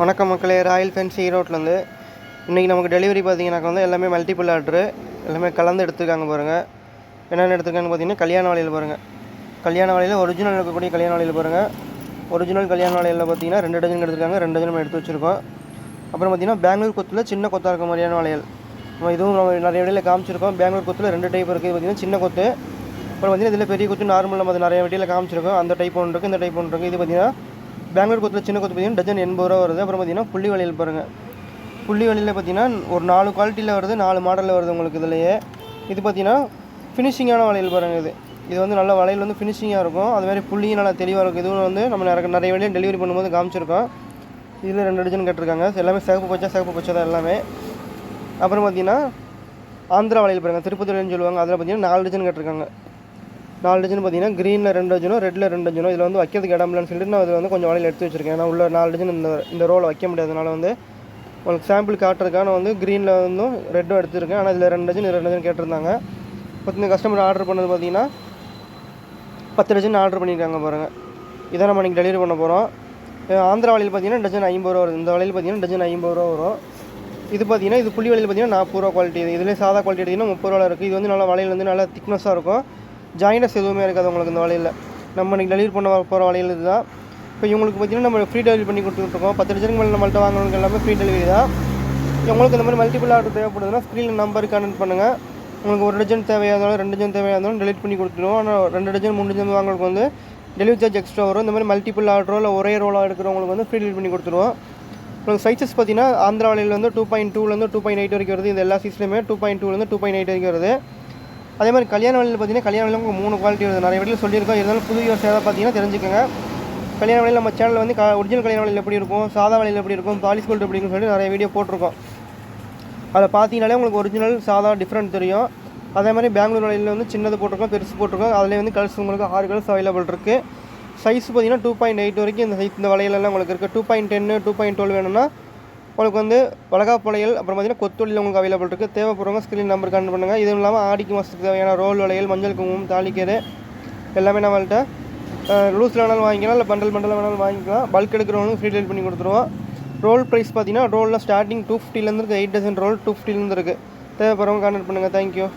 வணக்கம் மக்களே Royal fancy ஈரோட்லேருந்து இன்றைக்கி நமக்கு டெலிவரி பார்த்தீங்கன்னாக்கா வந்து எல்லாமே மல்டிபிள் ஆர்டரு. எல்லாமே கலந்து எடுத்துருக்காங்க பாருங்கள் என்னென்ன எடுத்துருக்காங்கன்னு பார்த்தீங்கன்னா கல்யாண வாழையில் பாருங்கள் கல்யாண வாழையில் ஒரிஜினல் இருக்கக்கூடிய கல்யாண வாழையில் பாருங்கள் ஒரிஜினல் கல்யாண வாழையில் பார்த்தீங்கன்னா ரெண்டு டஜன் எடுத்துருக்காங்க. ரெண்டு டஜன் எடுத்து வச்சுருக்கோம். அப்புறம் பார்த்தீங்கன்னா பெங்களூர் கொத்தில் சின்ன கொத்தாக இருக்க மாதிரியான வளையல். நம்ம இதுவும் நம்ம நிறைய இடையில காமிச்சிருக்கோம். பெங்களூர் கொத்தில் ரெண்டு டைப் இருக்குது பார்த்தீங்கன்னா சின்ன கொத்து. அப்புறம் பார்த்தீங்கன்னா இதில் பெரிய கொத்து நார்மல் நம்ம நிறைய வீட்டில் காமிச்சிருக்கோம். அந்த டைப் ஒன்று இருக்குது இந்த டைப் ஒன்று இருக்குது இது பார்த்தீங்கன்னா பெங்களூர் கொத்தில் சின்ன கொத்து பார்த்தீங்கன்னா டஜன் எண்பது ரூபா வருது. அப்புறம் பார்த்தீங்கன்னா புள்ளி வளையல் பாருங்கள் புள்ளி வலையில் பார்த்தீங்கன்னா ஒரு நாலு குவாலிட்டியில் வருது நாலு மாடலில் வருது உங்களுக்கு இதுலையே. இது பார்த்தீங்கன்னா ஃபினிஷிங்கான வளையல் பாருங்கள் இது. இது வந்து நல்ல வளையல் வந்து ஃபினிஷிங்காக இருக்கும். அது மாதிரி புள்ளியும் நல்லா தெளிவாக இருக்கும். இதுவும் வந்து நம்ம நிறைய நிறைய வழியில் டெலிவரி பண்ணும்போது காமிச்சிருக்கோம். இதில் ரெண்டு டஜன் கேட்டிருக்காங்க. எல்லாமே சிகப்பு பச்சை சிகப்பு பச்சை தான் எல்லாமே. அப்புறம் பார்த்தீங்கன்னா ஆந்திரா வளையல் பாருங்கள் திருப்பதின்னு சொல்லுவாங்க. அதில் பார்த்தீங்கன்னா நாலு டஜன் கேட்டிருக்காங்க. நாலு டஜன் பார்த்தீங்கன்னா க்ரீனில் ரெண்டு டஜனும் ரெட்டில் ரெண்டு டஜனும் இதில் வந்து வைக்கிறதுக்கு இடம் இல்லைன்னு சொல்லிட்டு நான் இதில் வந்து கொஞ்சம் வலையில் எடுத்து வச்சிருக்கேன். ஏன்னா உள்ள நாலு டஜன் இந்த இந்த ரோலை வைக்க முடியாதனால வந்து உங்களுக்கு சாம்பிள் காட்டுறதுக்கான வந்து க்ரீனில் வந்தும் ரெட்டும் எடுத்துருக்கேன். ஆனால் இதில் ரெண்டு டஜன் ரெண்டு டஜன் கேட்டிருந்தாங்க. பத்து கஸ்டமர் ஆர்டர் பண்ணது பார்த்தீங்கன்னா பத்து டஜன் ஆர்டர் பண்ணியிருக்காங்க பாருங்கள் இதை நம்ம இன்றைக்கி டெலிவரி பண்ண போகிறோம் ஆந்திரா வலையில் பார்த்தீங்கன்னா டஜன் ஐம்பது ரூபா வருது இந்த வலையில் பார்த்தீங்கன்னா டஜன் ஐம்பது ரூபா வரும். இது பார்த்தீங்கன்னா இது புள்ளி வலையில் பார்த்தீங்கன்னா நாற்பது ரூபா குவாலிட்டி இது இதிலே சாதா குவாலிட்டி எடுத்திங்கன்னா முப்பது ரூபா இருக்குது இது வந்து நல்லா வளையல் வந்து நல்லா திக்னஸாக இருக்கும். ஜாயினஸ் எதுவுமே இருக்காது உங்களுக்கு இந்த வலையில் நம்ம இன்றைக்கி டெலிவரி பண்ண போகிற வளையல் இதுதான். இப்போ இவங்களுக்கு பார்த்தீங்கன்னா நம்ம ஃப்ரீ டெலிவரி பண்ணி கொடுத்துட்ருக்கோம் பத்து லட்சத்துக்கு மேலே நம்மள்ட்ட வாங்குறவங்க எல்லாமே ஃப்ரீ டெலிவரி தான். உங்களுக்கு இந்த மாதிரி மல்டிபிள் ஆர்டர் தேவைப்படுதுன்னா ஸ்க்ரீனில் நம்பருக்கு கனெக்ட் பண்ணுங்கள் உங்களுக்கு ஒரு டஜன் தேவையாக இருந்தாலும் ரெண்டு டஜன் தேவையாக இருந்தாலும் டெலிட் பண்ணி கொடுத்துருவோம். ஆனால் ரெண்டு டஜன் மூணு டஜன் வாங்குறதுக்கு வந்து டெலிவரி சார்ஜ் எக்ஸ்ட்ரா வரும். இந்த மாதிரி மல்டிபிள் ஆர்டரோ இல்லை ஒரே ரோலாக எடுக்கிறவங்களுக்கு வந்து ஃப்ரீ டெலிவரி பண்ணி கொடுத்துருவோம். உங்களுக்கு சைஸஸ் பார்த்தீங்கன்னா ஆந்திரா வந்து டூ பாயிண்ட் டூலேருந்து டூ பாயிண்ட் எயிட் வரைக்கும் வருது. இந்த எல்லா சைஸ்லையுமே டூ பாயிண்ட் டூலேருந்து டூ பாயிண்ட் எயிட் வரைக்கும் வருது. அதே மாதிரி கல்யாண வலையில் பார்த்தீங்கன்னா கல்யாண வழியில் உங்களுக்கு மூணு குவாலிட்டி வருது. நிறைய வீட்டில் சொல்லியிருக்கோம். இருந்தாலும் புது யோசனை ஏதாவது பார்த்தீங்கன்னா தெரிஞ்சுக்கோங்க. கல்யாண வலையில் நம்ம சேனலில் வந்து ஒரிஜினல் கல்யாண வழியில் எப்படி இருக்கும்? சாதா வழியில் எப்படி இருக்கும்? பாலிஸ் கோல்டு எப்படி இருக்கும்னு சொல்லி நிறைய வீடியோ போட்டிருக்கோம். அதில் பார்த்தீங்கனாலே உங்களுக்கு ஒரிஜினல் சாதா டிஃப்ரெண்ட் தெரியும். அதே மாதிரி பெங்களூர் வழியில் வந்து சின்னது போட்டிருக்கோம் பெருசு போட்டிருக்கோம். அதில் வந்து கலர்ஸ் உங்களுக்கு ஆறு கலர்ஸ் அவைலபிள் இருக்குது சைஸ் பார்த்தீங்கன்னா டூ பாயிண்ட் எயிட் வரைக்கும் இந்த சைஸ் இந்த வலையிலலாம் உங்களுக்கு இருக்குது டூ பாயிண்ட் டென்னு டூ பாயிண்ட் டுவெல் வேணும்னா உங்களுக்கு வந்து வளகா புலையல் அப்புறம் பார்த்தீங்கன்னா கொத்தொழில் உங்களுக்கு அவைலபிள் இருக்குது தேவைப்படுறவங்க ஸ்க்ரீன் நம்பர் கனெக்ட் பண்ணுங்கள் இதுவும் இல்லாமல் ஆடிக்கு மாதத்துக்கு தேவையான ரோல் வளையல் மஞ்சள் குங்குமம் தாலிக்கேரு எல்லாமே நம்மள்கிட்ட லூஸில் வேணாலும் வாங்கிக்கலாம் இல்லை பண்டல் பண்டல் வேணாலும் வாங்கிக்கலாம். பல்க் எடுக்கிறவங்களுக்கு ஃப்ரீ டெலிவரி பண்ணி கொடுத்துருவோம். ரோல் ப்ரைஸ் பார்த்தீங்கன்னா ரோலில் ஸ்டார்டிங் டூ ஃபிஃப்டிலேருந்து இருக்குது எயிட் டசன் ரோல் டூ ஃபிஃப்டிலேருந்து இருக்குது தேவைப்படுறவங்க கான்டாக்ட் பண்ணுங்கள் தேங்க்யூ